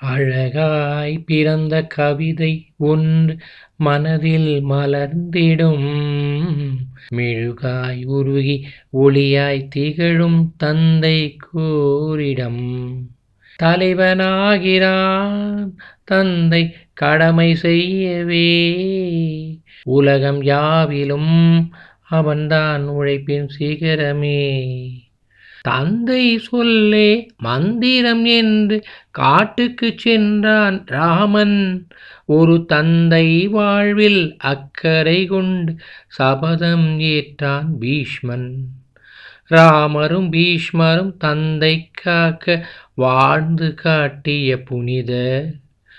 அழகாய் பிறந்த கவிதை ஒன்று மனதில் மலர்ந்திடும். மெழுகாய் உருகி ஒளியாய் திகழும் தந்தை கூறிடம். தலைவனாகிறான் தந்தை கடமை செய்யவே. உலகம் யாவிலும் அவன்தான் உழைப்பின் சிகரமே. தந்தை சொல்லே மந்திரம் என்று காட்டுக்கு சென்றான் ராமன். ஒரு தந்தை வாழ்வில் அக்கறை கொண்டு சபதம் ஏற்றான் பீஷ்மன். ராமரும் பீஷ்மரும் தந்தை காக்க வாழ்ந்து காட்டிய புனித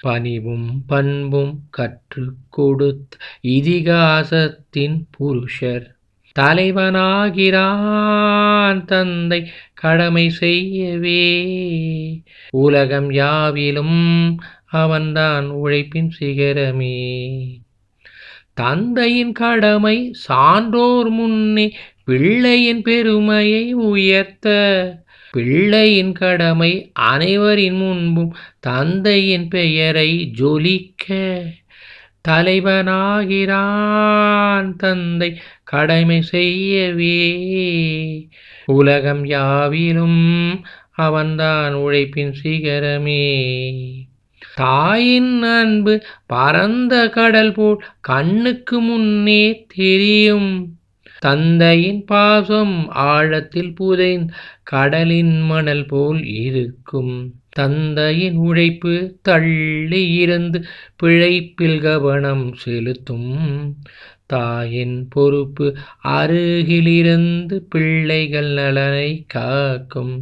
பணிவும் பண்பும் கற்றுக் கொடுத்த இதிகாசத்தின் புருஷர். தலைவனாகிறான் தந்தை கடமை செய்யவே. உலகம் யாவிலும் அவன்தான் உழைப்பின் சிகரமே. தந்தையின் கடமை சான்றோர் முன்னே பிள்ளையின் பெருமையை உயர்த்த. பிள்ளையின் கடமை அனைவரின் முன்பும் தந்தையின் பெயரை ஜொலிக்க. தலைவனாகிறான் தந்தை கடமை செய்யவே. உலகம் யாவிலும் அவன்தான் உழைப்பின் சிகரமே. தாயின் அன்பு பரந்த கடல் போல் கண்ணுக்கு முன்னே தெரியும். தந்தையின் பாசம் ஆழத்தில் புதைந்த கடலின் மணல் போல் இருக்கும். தந்தையின் உழைப்பு தள்ளி இருந்து பிழைப்பில் கவனம் செலுத்தும். தாயின் பொறுப்பு அருகிலிருந்து பிள்ளைகள் நலனை காக்கும்.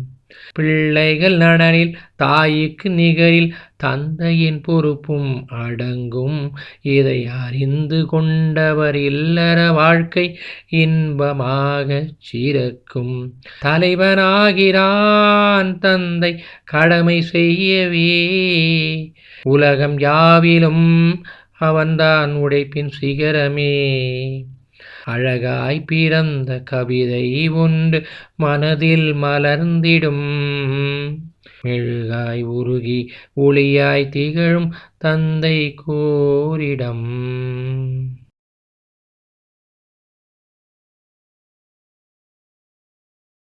பிள்ளைகள் நலனில் தாய்க்கு நிகரில் தந்தையின் பொறுப்பும் அடங்கும். இதை அறிந்து கொண்டவர் இல்லற வாழ்க்கை இன்பமாகச் சிறக்கும். தலைவனாகிறான் தந்தை கடமை செய்யவே. உலகம் யாவிலும் அவன்தான் உழைப்பின் சிகரமே. அழகாய் பிறந்த கவிதை உண்டு மனதில் மலர்ந்திடும். மெழுகாய் உருகி ஒளியாய் திகழும் தந்தை கோரிடம்.